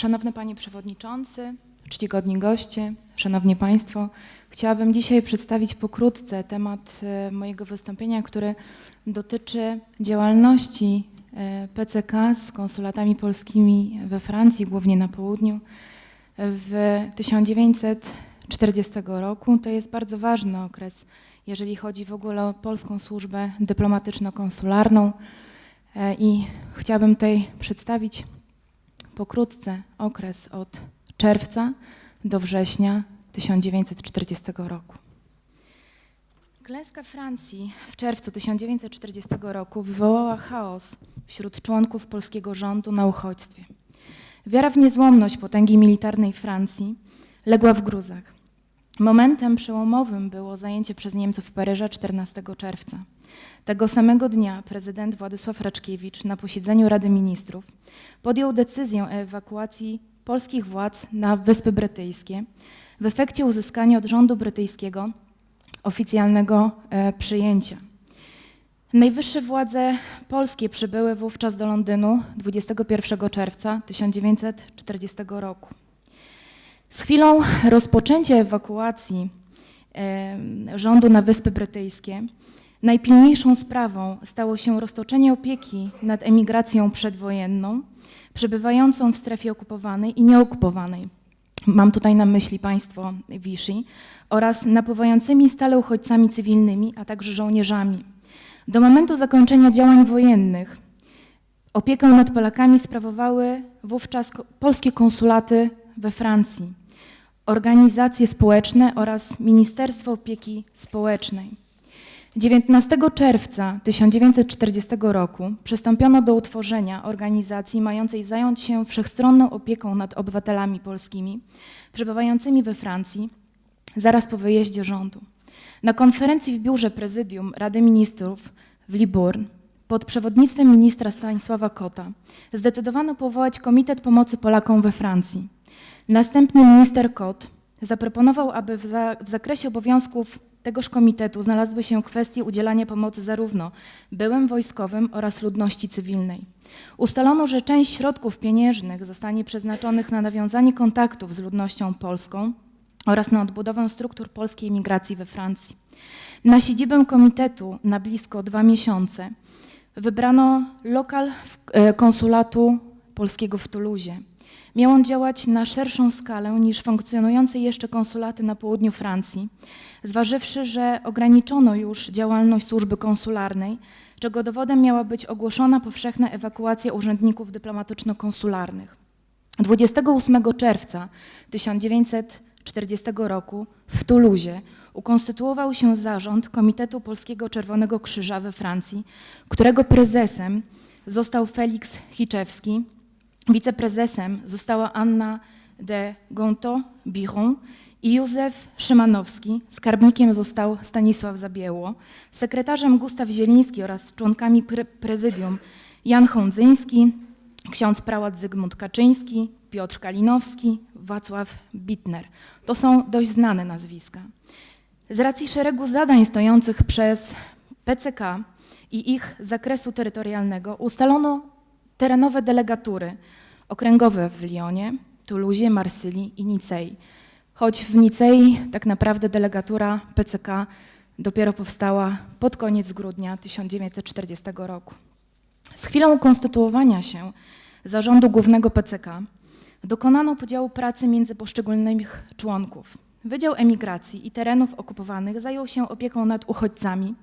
Szanowny Panie Przewodniczący, czcigodni goście, Szanowni Państwo, chciałabym dzisiaj przedstawić pokrótce temat e, mojego wystąpienia, który dotyczy działalności e, PCK z konsulatami polskimi we Francji, głównie na południu, w 1940 roku. To jest bardzo ważny okres, jeżeli chodzi w ogóle o polską służbę dyplomatyczno-konsularną E, i chciałabym tutaj przedstawić pokrótce okres od czerwca do września 1940 roku. Klęska Francji w czerwcu 1940 roku wywołała chaos wśród członków polskiego rządu na uchodźstwie. Wiara w niezłomność potęgi militarnej Francji legła w gruzach. Momentem przełomowym było zajęcie przez Niemców Paryża 14 czerwca. Tego samego dnia prezydent Władysław Raczkiewicz na posiedzeniu Rady Ministrów podjął decyzję o ewakuacji polskich władz na Wyspy Brytyjskie w efekcie uzyskania od rządu brytyjskiego oficjalnego e, przyjęcia. Najwyższe władze polskie przybyły wówczas do Londynu 21 czerwca 1940 roku. Z chwilą rozpoczęcia ewakuacji rządu na Wyspy Brytyjskie najpilniejszą sprawą stało się roztoczenie opieki nad emigracją przedwojenną przebywającą w strefie okupowanej i nieokupowanej. Mam tutaj na myśli państwo Vichy oraz napływającymi stale uchodźcami cywilnymi, a także żołnierzami. Do momentu zakończenia działań wojennych opiekę nad Polakami sprawowały wówczas polskie konsulaty we Francji, organizacje społeczne oraz Ministerstwo Opieki Społecznej. 19 czerwca 1940 roku przystąpiono do utworzenia organizacji mającej zająć się wszechstronną opieką nad obywatelami polskimi przebywającymi we Francji zaraz po wyjeździe rządu. Na konferencji w biurze prezydium Rady Ministrów w Libourne pod przewodnictwem ministra Stanisława Kota zdecydowano powołać Komitet Pomocy Polakom we Francji. Następnie minister Kot zaproponował, aby w, za, w zakresie obowiązków tegoż komitetu znalazły się kwestie udzielania pomocy zarówno byłym wojskowym oraz ludności cywilnej. Ustalono, że część środków pieniężnych zostanie przeznaczonych na nawiązanie kontaktów z ludnością polską oraz na odbudowę struktur polskiej emigracji we Francji. Na siedzibę komitetu na blisko dwa miesiące wybrano lokal e, konsulatu polskiego w Toulouse. Miał on działać na szerszą skalę niż funkcjonujące jeszcze konsulaty na południu Francji, zważywszy, że ograniczono już działalność służby konsularnej, czego dowodem miała być ogłoszona powszechna ewakuacja urzędników dyplomatyczno-konsularnych. 28 czerwca 1940 roku w Toulouse ukonstytuował się zarząd Komitetu Polskiego Czerwonego Krzyża we Francji, którego prezesem został Felix Hiczewski, wiceprezesem została Anna de Gonto-Bichon i Józef Szymanowski, skarbnikiem został Stanisław Zabieło, sekretarzem Gustaw Zieliński oraz członkami pre prezydium Jan Hondzyński, ksiądz prałat Zygmunt Kaczyński, Piotr Kalinowski, Wacław Bitner. To są dość znane nazwiska. Z racji szeregu zadań stojących przez PCK i ich zakresu terytorialnego ustalono terenowe delegatury okręgowe w Lyonie, Toulouse, Marsylii i Nicei. Choć w Nicei tak naprawdę delegatura PCK dopiero powstała pod koniec grudnia 1940 roku. Z chwilą konstytuowania się zarządu głównego PCK dokonano podziału pracy między poszczególnych członków. Wydział Emigracji i Terenów Okupowanych zajął się opieką nad uchodźcami,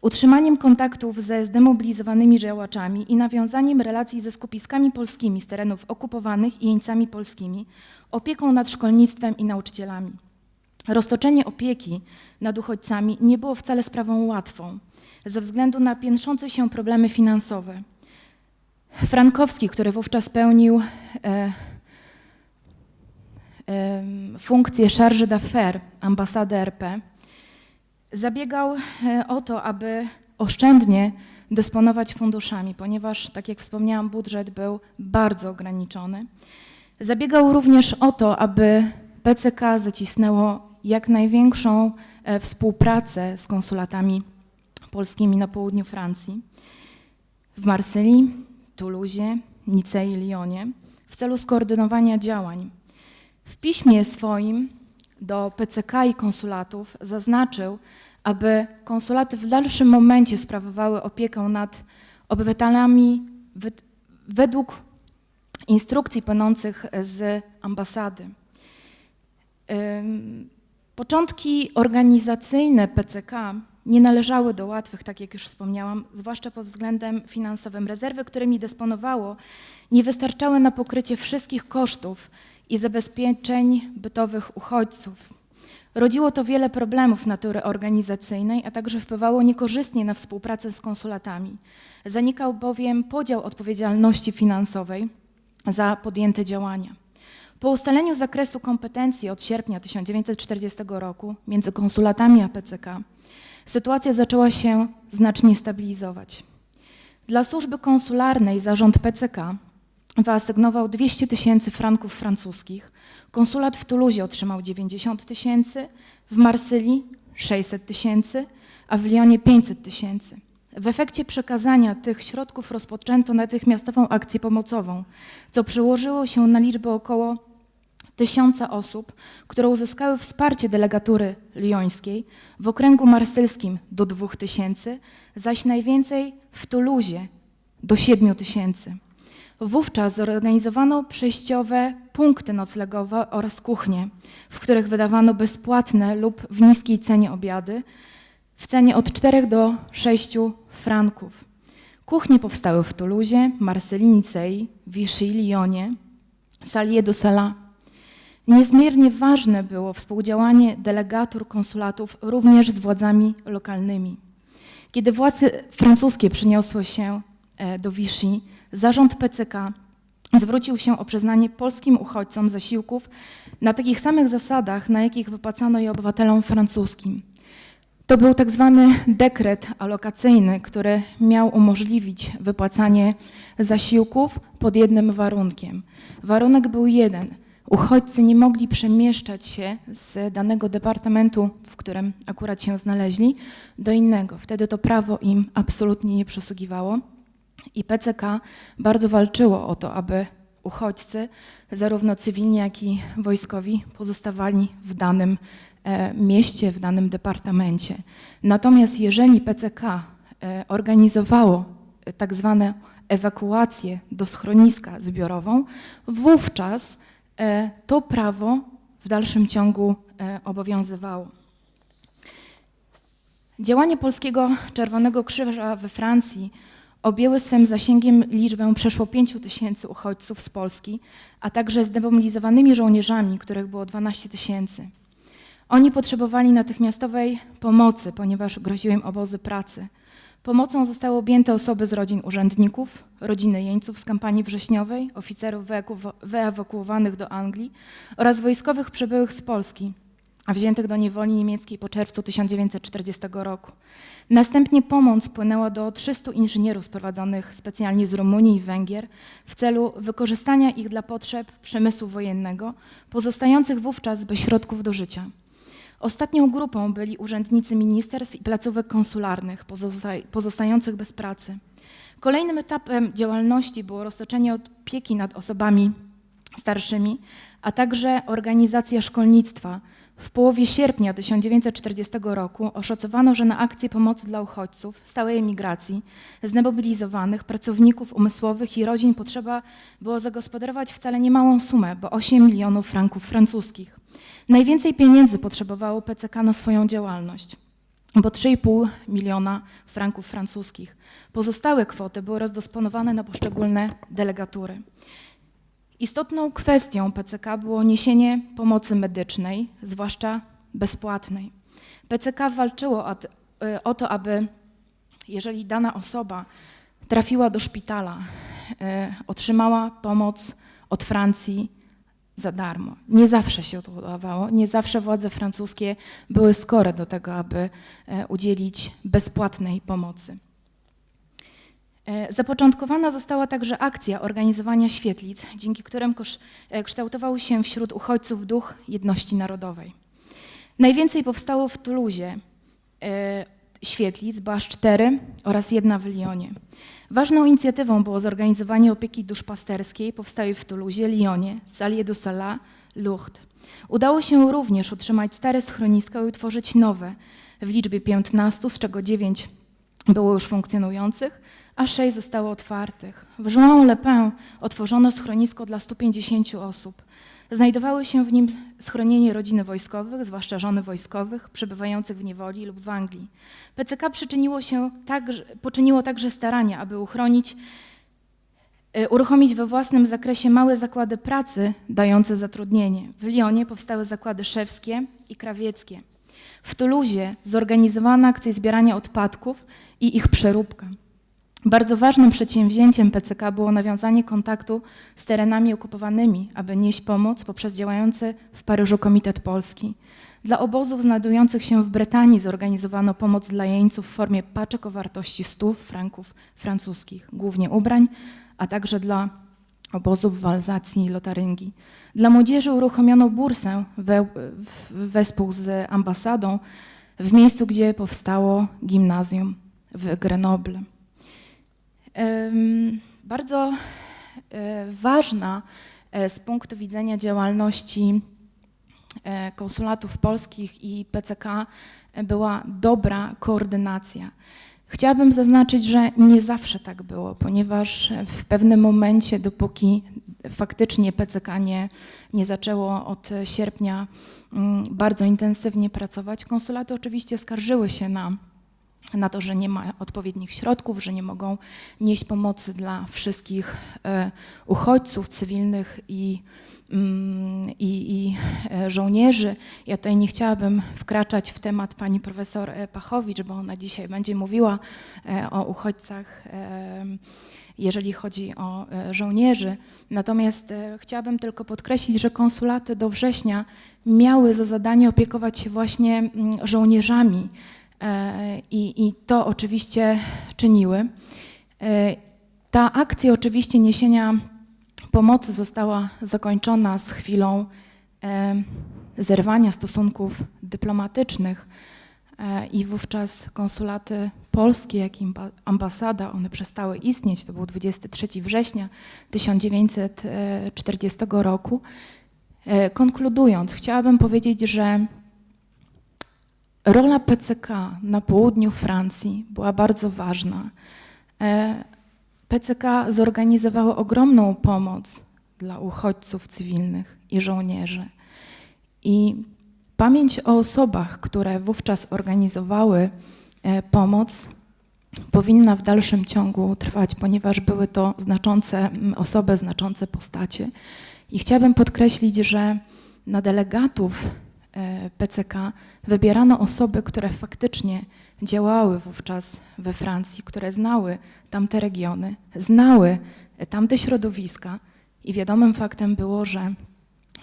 utrzymaniem kontaktów ze zdemobilizowanymi działaczami i nawiązaniem relacji ze skupiskami polskimi z terenów okupowanych i jeńcami polskimi, opieką nad szkolnictwem i nauczycielami. Roztoczenie opieki nad uchodźcami nie było wcale sprawą łatwą, ze względu na piętrzące się problemy finansowe. Frankowski, który wówczas pełnił e, em, funkcję charge d'affaires ambasady RP, zabiegał e, o to, aby oszczędnie dysponować funduszami, ponieważ, tak jak wspomniałam, budżet był bardzo ograniczony. Zabiegał również o to, aby PCK zacisnęło jak największą e, współpracę z konsulatami polskimi na południu Francji, w Marsylii, Toulouse, Nicei i Lyonie, w celu skoordynowania działań. W piśmie swoim do PCK i konsulatów zaznaczył, aby konsulaty w dalszym momencie sprawowały opiekę nad obywatelami według instrukcji płynących z ambasady. Początki organizacyjne PCK nie należały do łatwych, tak jak już wspomniałam, zwłaszcza pod względem finansowym. Rezerwy, którymi dysponowało, nie wystarczały na pokrycie wszystkich kosztów i zabezpieczeń bytowych uchodźców. Rodziło to wiele problemów natury organizacyjnej, a także wpływało niekorzystnie na współpracę z konsulatami. Zanikał bowiem podział odpowiedzialności finansowej za podjęte działania. Po ustaleniu zakresu kompetencji od sierpnia 1940 roku między konsulatami a PCK, sytuacja zaczęła się znacznie stabilizować. Dla służby konsularnej zarząd PCK wyasygnował 200 tysięcy franków francuskich, konsulat w Toulouse otrzymał 90 tysięcy, w Marsylii 600 tysięcy, a w Lyonie 500 tysięcy. W efekcie przekazania tych środków rozpoczęto natychmiastową akcję pomocową, co przełożyło się na liczbę około tysiąca osób, które uzyskały wsparcie delegatury liońskiej, w okręgu marsylskim do dwóch tysięcy, zaś najwięcej w Toulouse do siedmiu tysięcy. Wówczas zorganizowano przejściowe punkty noclegowe oraz kuchnie, w których wydawano bezpłatne lub w niskiej cenie obiady, w cenie od 4 do 6 franków. Kuchnie powstały w Toulouse, Marsylii, Nicei, Vichy, Lyonie, Salier do Sala. Niezmiernie ważne było współdziałanie delegatur konsulatów również z władzami lokalnymi. Kiedy władze francuskie przyniosły się do Vichy, zarząd PCK zwrócił się o przyznanie polskim uchodźcom zasiłków na takich samych zasadach, na jakich wypłacano je obywatelom francuskim. To był tak zwany dekret alokacyjny, który miał umożliwić wypłacanie zasiłków pod jednym warunkiem. Warunek był jeden. Uchodźcy nie mogli przemieszczać się z danego departamentu, w którym akurat się znaleźli, do innego. Wtedy to prawo im absolutnie nie przysługiwało. I PCK bardzo walczyło o to, aby uchodźcy, zarówno cywilni, jak i wojskowi, pozostawali w danym e, mieście, w danym departamencie. Natomiast jeżeli PCK e, organizowało e, tak zwane ewakuację do schroniska zbiorową, wówczas to prawo w dalszym ciągu obowiązywało. Działanie Polskiego Czerwonego Krzyża we Francji objęły swym zasięgiem liczbę przeszło 5 tysięcy uchodźców z Polski, a także z demobilizowanymi żołnierzami, których było 12 tysięcy. Oni potrzebowali natychmiastowej pomocy, ponieważ groziły im obozy pracy. Pomocą zostały objęte osoby z rodzin urzędników, rodziny jeńców z kampanii wrześniowej, oficerów wyewakuowanych do Anglii oraz wojskowych przybyłych z Polski, wziętych do niewoli niemieckiej po czerwcu 1940 roku. Następnie pomoc płynęła do 300 inżynierów sprowadzonych specjalnie z Rumunii i Węgier w celu wykorzystania ich dla potrzeb przemysłu wojennego, pozostających wówczas bez środków do życia. Ostatnią grupą byli urzędnicy ministerstw i placówek konsularnych pozostających bez pracy. Kolejnym etapem działalności było roztoczenie opieki nad osobami starszymi, a także organizacja szkolnictwa, w połowie sierpnia 1940 roku oszacowano, że na akcję pomocy dla uchodźców, stałej emigracji, zdemobilizowanych, pracowników umysłowych i rodzin potrzeba było zagospodarować wcale niemałą sumę, bo 8 milionów franków francuskich. Najwięcej pieniędzy potrzebowało PCK na swoją działalność, bo 3,5 miliona franków francuskich. Pozostałe kwoty były rozdysponowane na poszczególne delegatury. Istotną kwestią PCK było niesienie pomocy medycznej, zwłaszcza bezpłatnej. PCK walczyło o, y, o to, aby jeżeli dana osoba trafiła do szpitala, y, otrzymała pomoc od Francji za darmo. Nie zawsze się to udawało, nie zawsze władze francuskie były skore do tego, aby y, udzielić bezpłatnej pomocy. E, zapoczątkowana została także akcja organizowania świetlic, dzięki którym e, kształtował się wśród uchodźców duch jedności narodowej. Najwięcej powstało w Toulouse. E, świetlic, bo aż cztery oraz jedna w Lyonie. Ważną inicjatywą było zorganizowanie opieki duszpasterskiej powstałej w Toulouse, Lyonie, Salie du Sala, Lourdes. Udało się również utrzymać stare schroniska i utworzyć nowe w liczbie 15, z czego 9 było już funkcjonujących, a 6 zostało otwartych. W Jouan-le-Pin otworzono schronisko dla 150 osób. Znajdowały się w nim schronienie rodziny wojskowych, zwłaszcza żony wojskowych, przebywających w niewoli lub w Anglii. PCK przyczyniło się poczyniło także starania, aby uchronić, e, uruchomić we własnym zakresie małe zakłady pracy dające zatrudnienie. W Lyonie powstały zakłady szewskie i krawieckie. W Toulouse zorganizowano akcję zbierania odpadków i ich przeróbka. Bardzo ważnym przedsięwzięciem PCK było nawiązanie kontaktu z terenami okupowanymi, aby nieść pomoc poprzez działający w Paryżu Komitet Polski. Dla obozów znajdujących się w Brytanii zorganizowano pomoc dla jeńców w formie paczek o wartości 100 franków francuskich, głównie ubrań, a także dla obozów w Alzacji i Lotaryngii. Dla młodzieży uruchomiono bursę we, wespół z ambasadą w miejscu, gdzie powstało gimnazjum w Grenoble. Bardzo e, ważna e, z punktu widzenia działalności e, konsulatów polskich i PCK była dobra koordynacja. Chciałabym zaznaczyć, że nie zawsze tak było, ponieważ w pewnym momencie, dopóki faktycznie PCK nie, nie zaczęło od sierpnia mm, bardzo intensywnie pracować, konsulaty oczywiście skarżyły się na na to, że nie ma odpowiednich środków, że nie mogą nieść pomocy dla wszystkich e, uchodźców cywilnych i, mm, i, i e, żołnierzy. Ja tutaj nie chciałabym wkraczać w temat pani profesor e, Pachowicz, bo ona dzisiaj będzie mówiła o uchodźcach, jeżeli chodzi o żołnierzy. Natomiast chciałabym tylko podkreślić, że konsulaty do września miały za zadanie opiekować się właśnie mm, żołnierzami. I, I to oczywiście czyniły. E, Ta akcja oczywiście niesienia pomocy została zakończona z chwilą e, zerwania stosunków dyplomatycznych e, i wówczas konsulaty polskie, jak i ambasada, one przestały istnieć. To był 23 września 1940 roku. Konkludując, chciałabym powiedzieć, że Rola PCK na południu Francji była bardzo ważna. E, PCK zorganizowało ogromną pomoc dla uchodźców cywilnych i żołnierzy. I pamięć o osobach, które wówczas organizowały e, pomoc, powinna w dalszym ciągu trwać, ponieważ były to znaczące osoby, znaczące postacie. I chciałabym podkreślić, że na delegatów PCK wybierano osoby, które faktycznie działały wówczas we Francji, które znały tamte regiony, znały tamte środowiska i wiadomym faktem było, że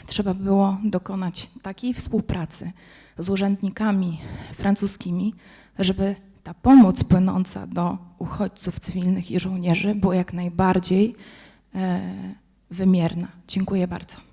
trzeba było dokonać takiej współpracy z urzędnikami francuskimi, żeby ta pomoc płynąca do uchodźców cywilnych i żołnierzy była jak najbardziej e, wymierna. Dziękuję bardzo.